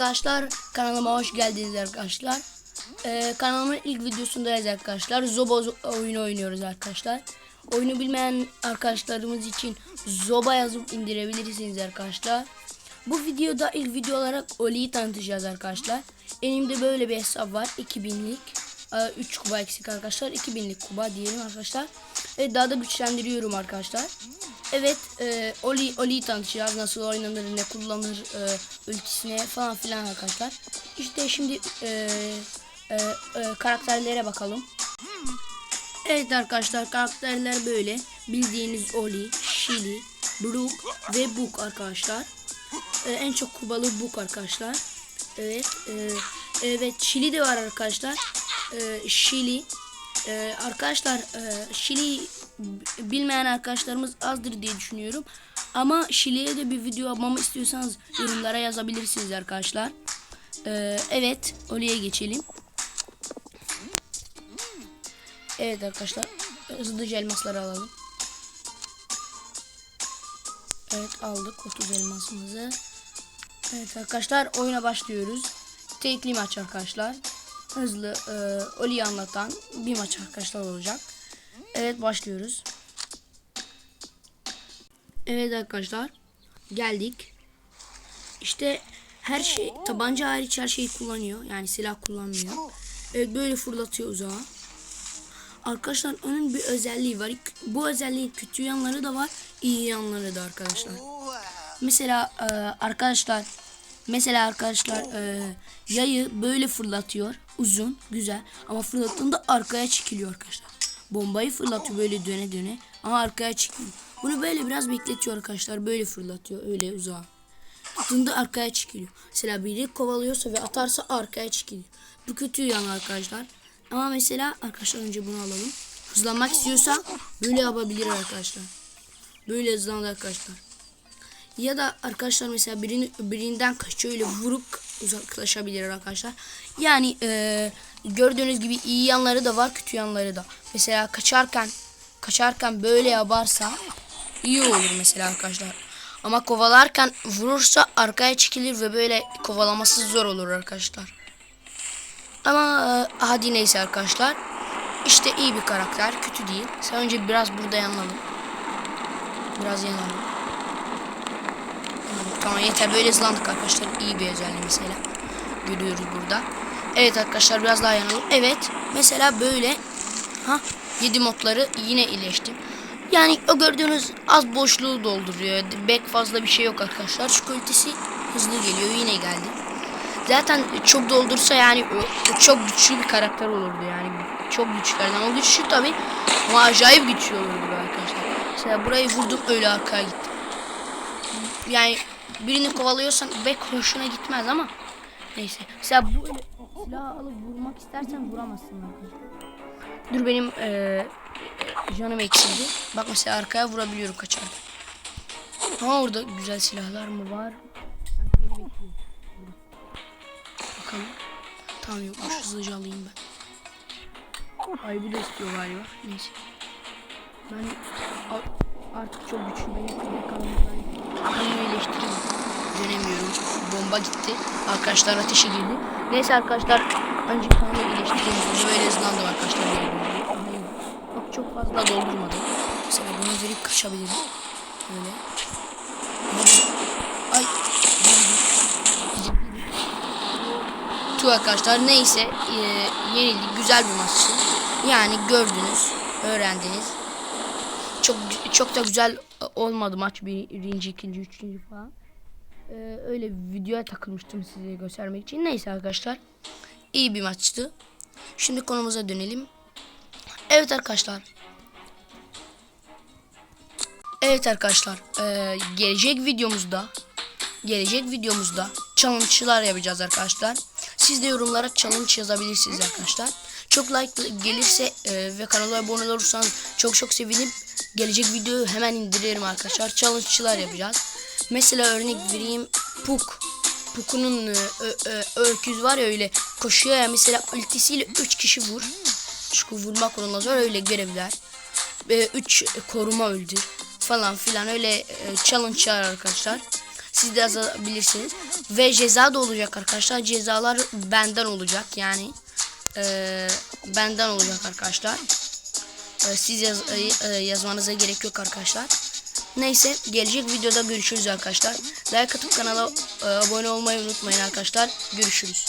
arkadaşlar kanalıma hoş geldiniz arkadaşlar. Ee, kanalımın ilk videosundayız arkadaşlar. Zoba zo- oyunu oynuyoruz arkadaşlar. Oyunu bilmeyen arkadaşlarımız için Zoba yazıp indirebilirsiniz arkadaşlar. Bu videoda ilk video olarak Oli'yi tanıtacağız arkadaşlar. Elimde böyle bir hesap var 2000'lik. 3 kuba eksik arkadaşlar. 2000'lik kuba diyelim arkadaşlar. Evet daha da güçlendiriyorum arkadaşlar. Evet e, Oli Oli'yi tanıtacağız. Nasıl oynanır, ne kullanır, e, ultisine falan filan arkadaşlar. İşte şimdi e, e, e, karakterlere bakalım. Evet arkadaşlar karakterler böyle. Bildiğiniz Oli, Shelly, Brook ve Book arkadaşlar. E, en çok kubalı Book arkadaşlar. Evet. E, evet Shelly de var arkadaşlar. E, Shelly. E, arkadaşlar e, Shelly bilmeyen arkadaşlarımız azdır diye düşünüyorum. Ama Shelly'e de bir video yapmamı istiyorsanız yorumlara yazabilirsiniz arkadaşlar. E, evet Oli'ye geçelim. Evet arkadaşlar hızlıca elmasları alalım. Evet aldık 30 elmasımızı. Evet arkadaşlar oyuna başlıyoruz. Tekli maç arkadaşlar. Hızlı e, Oli'yi anlatan bir maç arkadaşlar olacak. Evet başlıyoruz. Evet arkadaşlar geldik. İşte her şey tabanca hariç her şeyi kullanıyor. Yani silah kullanmıyor. Evet böyle fırlatıyor uzağa. Arkadaşlar onun bir özelliği var. Bu özelliğin kötü yanları da var, iyi yanları da arkadaşlar. Mesela e, arkadaşlar mesela arkadaşlar e, yayı böyle fırlatıyor. Uzun, güzel ama fırlattığında arkaya çekiliyor arkadaşlar. Bombayı fırlatıyor böyle döne döne ama arkaya çekiliyor. Bunu böyle biraz bekletiyor arkadaşlar. Böyle fırlatıyor öyle uzağa. Attığında arkaya çekiliyor. Mesela biri kovalıyorsa ve atarsa arkaya çekiliyor. Bu kötü yan arkadaşlar. Ama mesela arkadaşlar önce bunu alalım. Hızlanmak istiyorsa böyle yapabilir arkadaşlar. Böyle hızlandı arkadaşlar. Ya da arkadaşlar mesela birini birinden kaçıyor öyle vurup uzaklaşabilir arkadaşlar. Yani eee, gördüğünüz gibi iyi yanları da var kötü yanları da. Mesela kaçarken kaçarken böyle yaparsa iyi olur mesela arkadaşlar. Ama kovalarken vurursa arkaya çekilir ve böyle kovalaması zor olur arkadaşlar. Ama e, hadi neyse arkadaşlar. İşte iyi bir karakter. Kötü değil. Sen önce biraz burada yanalım. Biraz yanalım. Tamam yeter. Böyle hızlandık arkadaşlar. İyi bir özelliği mesela. Görüyoruz burada. Evet arkadaşlar biraz daha yanalım. Evet. Mesela böyle. Ha 7 modları yine iyileştim. Yani o gördüğünüz az boşluğu dolduruyor. Bek fazla bir şey yok arkadaşlar. Şu kalitesi hızlı geliyor. Yine geldi. Zaten çok doldursa yani çok güçlü bir karakter olurdu yani. Çok güçlerden. O güçlü tabi ama acayip güçlü olurdu arkadaşlar. Mesela burayı vurdum öyle arkaya gittim. Yani birini kovalıyorsan bek hoşuna gitmez ama neyse. Mesela böyle silah alıp vurmak istersen vuramazsın arkadaşlar. Dur benim eee canım eksildi. Bak mesela arkaya vurabiliyorum kaçarken. Ama orada güzel silahlar mı var? Bakalım. Tamam yokmuş hızlıca alayım ben. Ay bu da istiyor galiba. Neyse. Ben artık çok güçlü benim Bomba gitti. Arkadaşlar ateşe girdi. Neyse arkadaşlar önce kanımı iyileştireyim. Sonra böyle hızlandım arkadaşlar. Bak çok fazla doldurmadım. Mesela bunu verip kaçabilirim. Böyle. Ay. Tu arkadaşlar neyse e, yenildik güzel bir maçtı. Yani gördünüz, öğrendiniz. Çok çok da güzel olmadı maç birinci, ikinci, üçüncü falan. E, öyle videoya takılmıştım size göstermek için. Neyse arkadaşlar iyi bir maçtı. Şimdi konumuza dönelim. Evet arkadaşlar. Evet arkadaşlar e, gelecek videomuzda gelecek videomuzda challenge'lar yapacağız arkadaşlar. Siz de yorumlara challenge yazabilirsiniz arkadaşlar. Çok like gelirse e, ve kanala abone olursanız çok çok sevinirim. Gelecek videoyu hemen indiririm arkadaşlar. Challenge'lar yapacağız. Mesela örnek vereyim. Puk. Puku'nun e, ö- ö- öküz var ya öyle koşuyor ya mesela ultisiyle 3 kişi vur. Çünkü vurmak ondan sonra öyle görevler. 3 koruma öldür falan filan öyle e, challenge'lar arkadaşlar. Siz de yazabilirsiniz. Ve ceza da olacak arkadaşlar. Cezalar benden olacak yani. Ee, benden olacak arkadaşlar. Ee, siz yaz, e, e, yazmanıza gerek yok arkadaşlar. Neyse gelecek videoda görüşürüz arkadaşlar. Like atıp kanala e, abone olmayı unutmayın arkadaşlar. Görüşürüz.